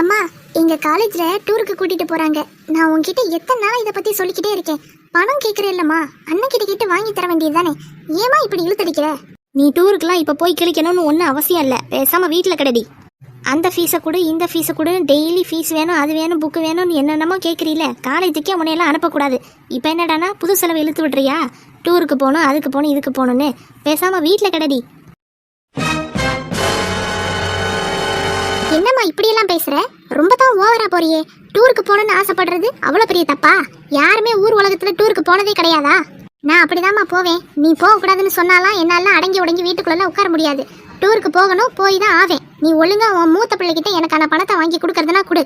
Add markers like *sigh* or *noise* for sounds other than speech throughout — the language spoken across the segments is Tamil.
அம்மா எங்க காலேஜ்ல டூருக்கு கூட்டிட்டு போறாங்க. நான் உன்கிட்ட எத்தனை நாள் இதை பத்தி சொல்லிக்கிட்டே இருக்கேன். பணம் கேக்குறேல்லம்மா. அண்ணன் கிட்ட கிட்ட வாங்கி தர வேண்டியதுதானே. ஏமா இப்படி இழுத்தடிக்கிற? நீ டூருக்குலாம் இப்போ போய் கிழிக்கணும்னு ஒன்றும் அவசியம் இல்லை. பேசாம வீட்டில் கிடடி. அந்த ஃபீஸை கொடு இந்த ஃபீஸை கொடு. டெய்லி ஃபீஸ் வேணும் அது வேணும் புக்கு வேணும்னு என்னென்னமோ கேட்குறீல காலேஜுக்கே உன்னையெல்லாம் அனுப்பக்கூடாது. இப்போ என்னடானா புது செலவு இழுத்து விட்றியா டூருக்கு போகணும் அதுக்கு போகணும் இதுக்கு போகணுன்னு பேசாமல் வீட்டில் கிடடி. என்னம்மா இப்படியெல்லாம் பேசுற? ரொம்ப தான் ஓவரா போறியே. டூருக்கு போகணும்னு ஆசைப்படுறது அவ்வளோ பெரிய தப்பா? யாருமே ஊர் உலகத்துல டூருக்கு போனதே கிடையாதா? நான் அப்படிதாம்மா போவேன். நீ போகக்கூடாதுன்னு சொன்னாலாம் என்னால அடங்கி உடங்கி வீட்டுக்குள்ள உட்கார முடியாது. டூருக்கு போகணும் போய் தான் ஆவேன். நீ ஒழுங்கா உன் மூத்த பிள்ளைகிட்ட எனக்கான பணத்தை வாங்கி கொடுக்கறதுனா கொடு.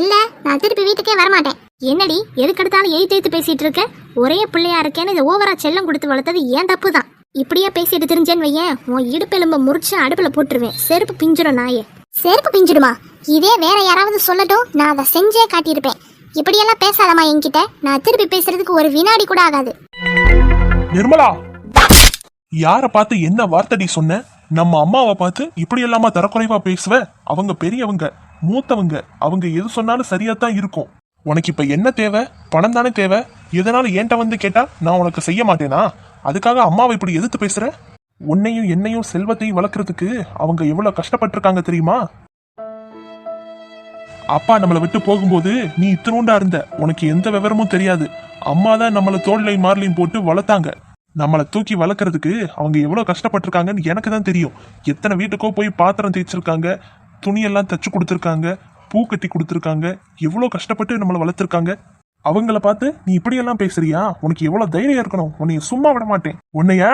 இல்ல நான் திருப்பி வீட்டுக்கே வரமாட்டேன். என்னடி எதுக்கெடுத்தாலும் எய்த் எய்த்து பேசிட்டு இருக்க? ஒரே பிள்ளையா இருக்கேன்னு இது ஓவரா செல்லம் கொடுத்து வளர்த்தது ஏன் தப்பு தான் இப்படியே பேசிட்டு தெரிஞ்சேன்னு வையேன் உன் இடுப்பெலும்ப முறிச்சு அடுப்புல போட்டுருவேன். செருப்பு பிஞ்சிடும் நாயே. செருப்பு பிஞ்சிடுமா? இதே வேற யாராவது சொல்லட்டும் நான் அதை செஞ்சே காட்டியிருப்பேன். இப்படியெல்லாம் பேசாதம்மா என்கிட்ட. நான் திருப்பி பேசுறதுக்கு ஒரு வினாடி கூட ஆகாது. நிர்மலா! யார பார்த்து என்ன வார்த்தடி சொன்ன? நம்ம அம்மாவை பார்த்து இப்படி எல்லாமா தரக்குறைவா பேசுவ? அவங்க பெரியவங்க மூத்தவங்க அவங்க எது சொன்னாலும் சரியா தான் இருக்கும். உனக்கு இப்ப என்ன தேவை? பணம் தானே தேவை? எதனால என்கிட்ட வந்து கேட்டா நான் உனக்கு செய்ய மாட்டேனா? அதுக்காக அம்மாவை இப்படி எதிர்த்து பேசுற? உன்னையும் என்னையும் செல்வத்தையும் வளர்க்கறதுக்கு அவங்க எவ்வளவு கஷ்டப்பட்டிருக்காங்க தெரியுமா? அப்பா நம்மளை விட்டு போகும்போது நீ இத்தினூண்டா இருந்த. உனக்கு எந்த விவரமும் தெரியாது. அம்மா தான் நம்மளை தோல்லையும் மார்லையும் போட்டு வளர்த்தாங்க. நம்மளை தூக்கி வளர்க்கறதுக்கு அவங்க எவ்வளவு கஷ்டப்பட்டிருக்காங்கன்னு எனக்கு தான் தெரியும். எத்தனை வீட்டுக்கோ போய் பாத்திரம் தேய்ச்சிருக்காங்க துணியெல்லாம் தச்சு கொடுத்துருக்காங்க பூ கட்டி கொடுத்துருக்காங்க எவ்வளோ கஷ்டப்பட்டு நம்மளை வளர்த்துருக்காங்க. அவங்கள பார்த்து நீ இப்படியெல்லாம் பேசுறியா? உனக்கு எவ்வளோ தைரியம் இருக்கணும். உன்னைய சும்மா விட மாட்டேன். உன்னைய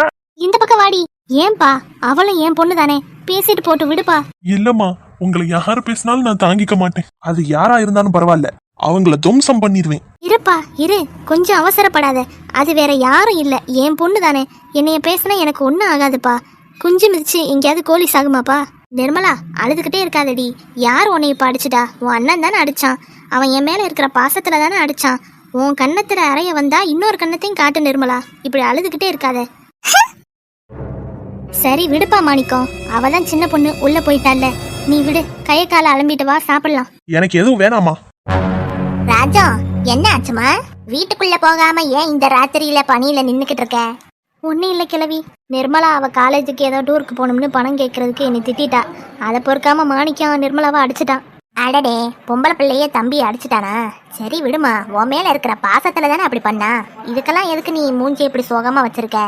இந்த பக்கம் வாடி. ஏன்பா? அவளும் என் பொண்ணு தானே பேசிட்டு போட்டு விடுப்பா. இல்லம்மா உங்களை யாரு பேசினாலும் நான் தாங்கிக்க மாட்டேன். அது யாரா இருந்தாலும் பரவாயில்ல. அவங்கள துவம்சம் பண்ணிடுவேன் இருப்பா இரு. கொஞ்சம் அவசரப்படாத. அது வேற யாரும் இல்ல. என் பொண்ணு தானே என்னைய பேசினா எனக்கு ஒன்றும் ஆகாதுப்பா. குஞ்சு மிதிச்சு எங்கேயாவது கோழி சாகுமாப்பா? நிர்மலா அழுதுகிட்டே இருக்காதடி. யார் உன்னை இப்ப அடிச்சுட்டா? உன் அண்ணன் தானே அடிச்சான். அவன் என் மேல இருக்கிற பாசத்துல தானே அடிச்சான். உன் கன்னத்துல அறைய வந்தா இன்னொரு கன்னத்தையும் காட்டு நிர்மலா. இப்படி அழுதுகிட்டே இருக்காத. சரி விடுப்பா மாணிக்கம். அவ தான் சின்ன பொண்ணு உள்ள போயிட்டால நீ விடு கைய கால அலம்பிட்டு வா சாப்பிடலாம். எனக்கு எதுவும் வேணாமா ராஜா என்ன ஆச்சுமா வீட்டுக்குள்ள போகாம ஏன் இந்த ராத்திரியில பனியில நின்னுக்கிட்டு இருக்க? ஒன்றும் இல்லை கிழவி. நிர்மலா அவள் காலேஜுக்கு ஏதோ டூருக்கு போகணும்னு பணம் கேட்கறதுக்கு என்னை திட்டிட்டா. அதை பொறுக்காம மாணிக்கம் நிர்மலாவை அடிச்சிட்டான். அடடே பொம்பளை பிள்ளைய தம்பி அடிச்சிட்டானா? சரி விடுமா. உன் மேல இருக்கிற பாசத்துல தானே அப்படி பண்ணா? இதுக்கெல்லாம் எதுக்கு நீ மூஞ்சி இப்படி சோகமா வச்சிருக்க?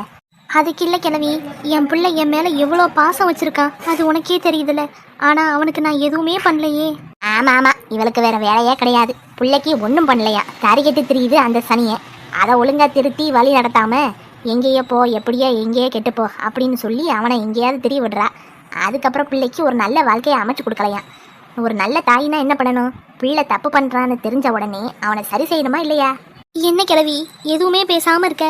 அதுக்கு இல்லை கிழவி என் பிள்ளை என் மேலே எவ்வளோ பாசம் வச்சிருக்கான் அது உனக்கே தெரியுதுல்ல. ஆனால் அவனுக்கு நான் எதுவுமே பண்ணலையே. ஆமா ஆமா. இவளுக்கு வேற வேலையே கிடையாது. பிள்ளைக்கு ஒன்றும் பண்ணலையா? தறி கட்டி திரியுது அந்த சனியை. அதை ஒழுங்கா திருத்தி வழி நடத்தாம எங்கேயோ போ எப்படியோ எங்கேயோ கெட்டு போ அப்படின்னு சொல்லி அவனை எங்கேயாவது திரி விடுறா. அதுக்கப்புறம் பிள்ளைக்கு ஒரு நல்ல வாழ்க்கையை அமைச்சு கொடுக்கலையாம் ஒரு நல்ல தாயினா என்ன பண்ணணும்? பிள்ளை தப்பு பண்றான்னு தெரிஞ்ச உடனே அவனை சரி செய்யணுமா இல்லையா? என்ன கிழவி எதுவுமே பேசாமல் இருக்க.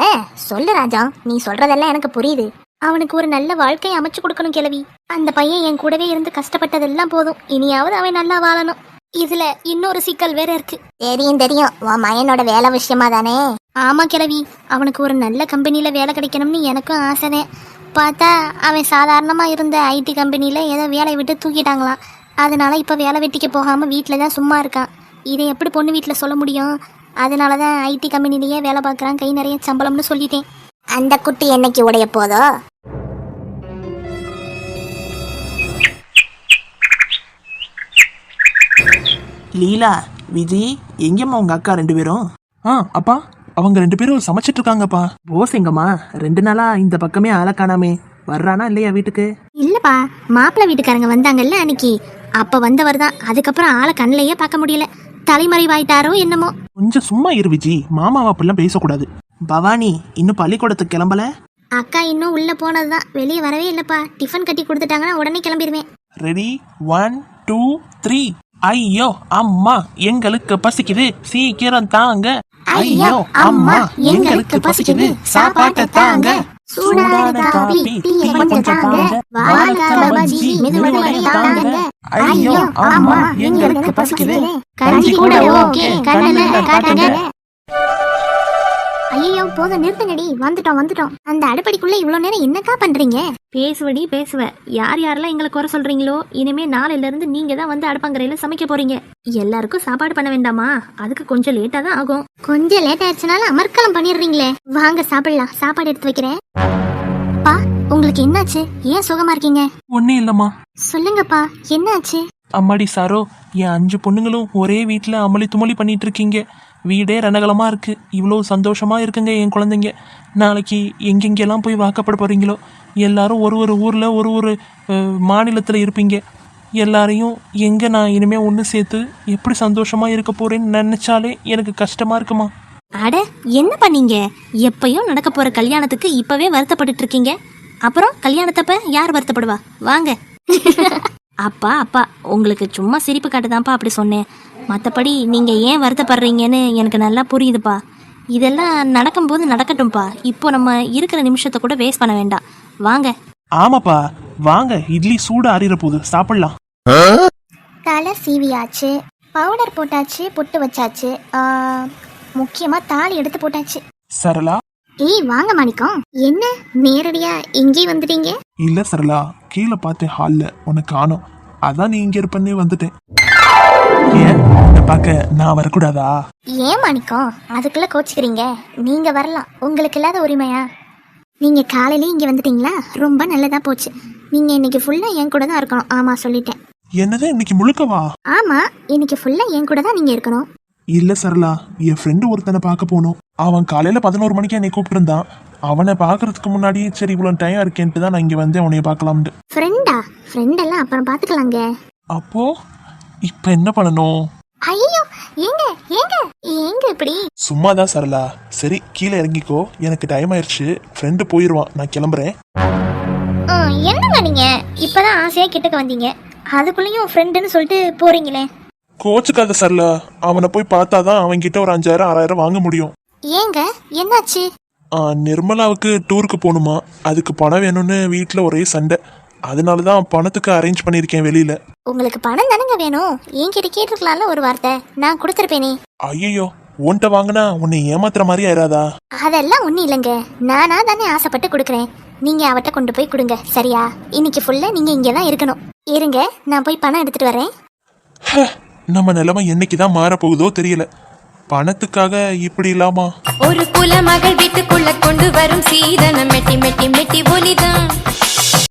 ஏ சொல்லு ராஜா நீ சொல்றதெல்லாம் எனக்கு புரியுது. அவனுக்கு ஒரு நல்ல வாழ்க்கையை அமைச்சு கொடுக்கணும் கிழவி. அந்த பையன் என் கூடவே இருந்து கஷ்டப்பட்டதெல்லாம் போதும். இனியாவது அவன் நல்லா வாழணும். இதுல இன்னொரு சிக்கல் வேற இருக்கு. தெரியும் தெரியும். உன் மயனோட வேலை விஷயமா தானே? ஆமா கிழவி. அவனுக்கு ஒரு நல்ல கம்பெனில வேலை கிடைக்கணும்னு எனக்கும் ஆசைதான் பார்த்தா அவன் சாதாரணமா இருந்த ஐடி கம்பெனில ஏதோ வேலையை விட்டு தூக்கிட்டாங்களாம். அதனால இப்ப வேலை வெட்டிக்கு போகாம வீட்டில தான் சும்மா இருக்கான். இதை எப்படி பொண்ணு வீட்டில் சொல்ல முடியும்? அதனால தான் ஐடி கம்பெனிலேயே வேலை பார்க்குறான் கை நிறைய சம்பளம்னு சொல்லிட்டேன். அந்த குட்டி என்னைக்கு உடைய போதோ? லீலா விஜி எங்கம்மா உங்க அக்கா ரெண்டு பேரும்? ஆ அப்பா அவங்க ரெண்டு பேரும் சமைச்சிட்டு இருக்காங்கப்பா. போஸ் எங்கம்மா ரெண்டு நாளா இந்த பக்கமே ஆளை காணாமே. வர்றானா இல்லையா வீட்டுக்கு? இல்லப்பா மாப்பிள்ளை வீட்டுக்காரங்க வந்தாங்கல்ல அன்னைக்கு. அப்ப வந்தவர் தான் அதுக்கப்புறம் ஆளை கண்ணிலேயே பார்க்க முடியல. தலைமறைவாயிட்டாரோ என்னமோ? கொஞ்சம் சும்மா இரு விஜி. மாமாவை அப்படிலாம் பேசக்கூடாது. பவானி இன்னும் பள்ளிக்கூடத்துக்கு கிளம்பல? அக்கா இன்னும் உள்ள போனதுதான். வெளியே வரவே இல்லப்பா. டிஃபன் கட்டி கொடுத்துட்டாங்கன்னா உடனே கிளம்பிடுவேன் ரெடி ஒன் டூ த்ரீ ஐயோ அம்மா எங்களுக்கு பசிக்குது. சீக்கிரம் தாங்க. ஐயோ அம்மா எங்களுக்கு பசிக்குது. சாப்பாட்டை தாங்க. சூடான காபி டீயை கொஞ்சம் தாங்க. வாழைக்காய் பஜ்ஜி மெதுவடை தாங்க. ஐயோ அம்மா எங்களுக்கு பசிக்குது. கஞ்சி கூட ஓகே. கண்ணனை காட்டுங்க. ஐயோ போதும் நிறுத்துங்கடி. வந்துட்டோம் வந்துட்டோம். அந்த அடுப்படிக்குள்ள இவ்வளோ நேரம் என்னக்கா பண்றீங்க? பேசுவடி பேசுவ. யார் யாரெல்லாம் எங்களை குறை சொல்றீங்களோ இனிமே நாளையில இருந்து நீங்க தான் வந்து அடுப்பங்கரையில சமைக்க போறீங்க. எல்லாருக்கும் சாப்பாடு பண்ண வேண்டாமா? அதுக்கு கொஞ்சம் லேட்டா தான் ஆகும். கொஞ்சம் லேட் ஆயிடுச்சுனாலும் அமர்க்கலம் பண்ணிடுறீங்களே. வாங்க சாப்பிடலாம். சாப்பாடு எடுத்து வைக்கிறேன். பா உங்களுக்கு என்னாச்சு? ஏன் சுகமா இருக்கீங்க? ஒன்றும் இல்லைம்மா. சொல்லுங்கப்பா என்னாச்சு? அம்மாடி சாரோ என் அஞ்சு பொண்ணுங்களும் ஒரே வீட்டில் அமளி துமளி பண்ணிட்டு இருக்கீங்க. வீடே ரணகலமாக இருக்குது இவ்வளோ சந்தோஷமாக இருக்குங்க என் குழந்தைங்க. நாளைக்கு எங்கெங்கெல்லாம் போய் வாக்கப்பட போகிறீங்களோ எல்லாரும் ஒரு ஒரு ஊரில் ஒரு ஒரு மாநிலத்தில் இருப்பீங்க. எல்லாரையும் எங்கே நான் இனிமேல் ஒன்று சேர்த்து எப்படி சந்தோஷமாக இருக்க போகிறேன்னு நினச்சாலே எனக்கு கஷ்டமாக இருக்குமா? அட என்ன பண்ணீங்க? எப்பயும் நடக்க போகிற கல்யாணத்துக்கு இப்போவே வருத்தப்பட்டுட்டு இருக்கீங்க. அப்புறம் கல்யாணத்தப்ப யார் வருத்தப்படுவா? வாங்க. *laughs* அப்பா அப்பா உங்களுக்கு சும்மா சிரிப்பு காட்டுதான்ப்பா அப்படி சொன்னேன். மற்றபடி நீங்க ஏன் வருத்தப்படுறீங்கன்னு எனக்கு நல்லா புரியுதுப்பா. இதெல்லாம் நடக்கும்போது நடக்கட்டும்ப்பா இப்போ நம்ம இருக்கிற நிமிஷத்தை கூட வேஸ்ட் பண்ண வேண்டாம். வாங்க. ஆமாப்பா. வாங்க. இட்லி சூடு அறிகிற போகுது சாப்பிட்லாம். தலை சீவியாச்சு. பவுடர் போட்டாச்சு பொட்டு வச்சாச்சு. முக்கியமா தாலி எடுத்து போட்டாச்சு. சரளா? ஏய் வாங்க மாணிக்கம். என்ன? நேரடியா இங்கே வந்துட்டீங்க? இல்ல சரளா. கீழே பார்த்தேன் ஹால்ல உனக்கு காணோம். அதான் நீ இங்க இருப்பன்னே வந்துட்டேன். ஏன்? உன்னை பார்க்க நான் வரக்கூடாதா? ஏன் மாணிக்கம்? அதுக்குள்ள கோச்சிக்கிறீங்க. நீங்க வரலாம். உங்களுக்கு இல்லாத உரிமையா? நீங்க காலையில இங்க வந்துட்டீங்களா? ரொம்ப நல்லதா போச்சு. நீங்க இன்னைக்கு ஃபுல்லா என் கூட தான் இருக்கணும். ஆமா சொல்லிட்டேன். என்னது? இன்னைக்கு முழுக்கவா? ஆமா இன்னைக்கு ஃபுல்லா என் கூட தான் நீங்க இருக்கணும். இல்ல சரளா. என் ஃப்ரெண்டு ஒருத்தனை பார்க்க போனோம். அவன் காலையில பதினோரு மணிக்கு என்னை கூப்பிட்டுருந்தான். அவனை பார்க்கறதுக்கு முன்னாடி சரி இவ்வளவு டைம் இருக்கேன்ட்டு தான் நான் இங்க வந்தேன் உன்னைய பார்க்கலாம்னு ஃப்ரெண்டா ஃப்ரெண்ட் எல்லாம் அப்புறம் பாத்துக்கலாங்க அப்போ? இப்ப என்ன பண்ணணும்? ஐயோ ஏங்க ஏங்க ஏங்க இப்படி? சும்மாதான் சரளா. சரி கீழே இறங்கிக்கோ. எனக்கு டைம் ஆயிடுச்சு. ஃப்ரெண்டு போயிடுவான் நான் கிளம்புறேன். ஆ, என்னங்க நீங்க? இப்பதான் ஆசையா கிட்டக்க வந்தீங்க. அதுக்குள்ளேயும் ஃப்ரெண்டுன்னு சொல்லிட்டு போறீங்களே. கோச்சுக்காத சரளா. அவனை போய் பார்த்தாதான் அவன் கிட்ட ஒரு அஞ்சாயிரம் ஆறாயிரம் வாங்க முடியும். ஏங்க என்னாச்சு? ஆ, நிர்மலாவுக்கு டூருக்கு போகணுமா? அதுக்கு பணம் வேணும்னு வீட்டில் ஒரே சண்டை. அதனால தான் பணத்துக்கு அரேஞ்ச் பண்ணியிருக்கேன் வெளியில. உங்களுக்கு பணம் தானங்க வேணும்? என்கிட்ட கேட்டிருக்கலாம்ல ஒரு வார்த்தை. நான் கொடுத்துருப்பேனே ஐயோ உன்கிட்ட வாங்கினா உன்னை ஏமாத்துற மாதிரி ஆயிராதா? அதெல்லாம் ஒன்றும் இல்லைங்க. நானா தானே ஆசைப்பட்டு கொடுக்குறேன். நீங்க அவட்ட கொண்டு போய் கொடுங்க சரியா? இன்னைக்கு ஃபுல்லா நீங்க இங்கே தான் இருக்கணும். இருங்க நான் போய் பணம் எடுத்துட்டு வரேன். ஹ, நம்ம நிலைமை என்னைக்கு தான் மாறப்போகுதோ தெரியல. பணத்துக்காக இப்படி இல்லாமா? ஒரு குலமகள் வீட்டுக்குள்ள கொண்டு வரும் சீதனம். மெட்டி மெட்டி மெட்டி ஒலிதான்.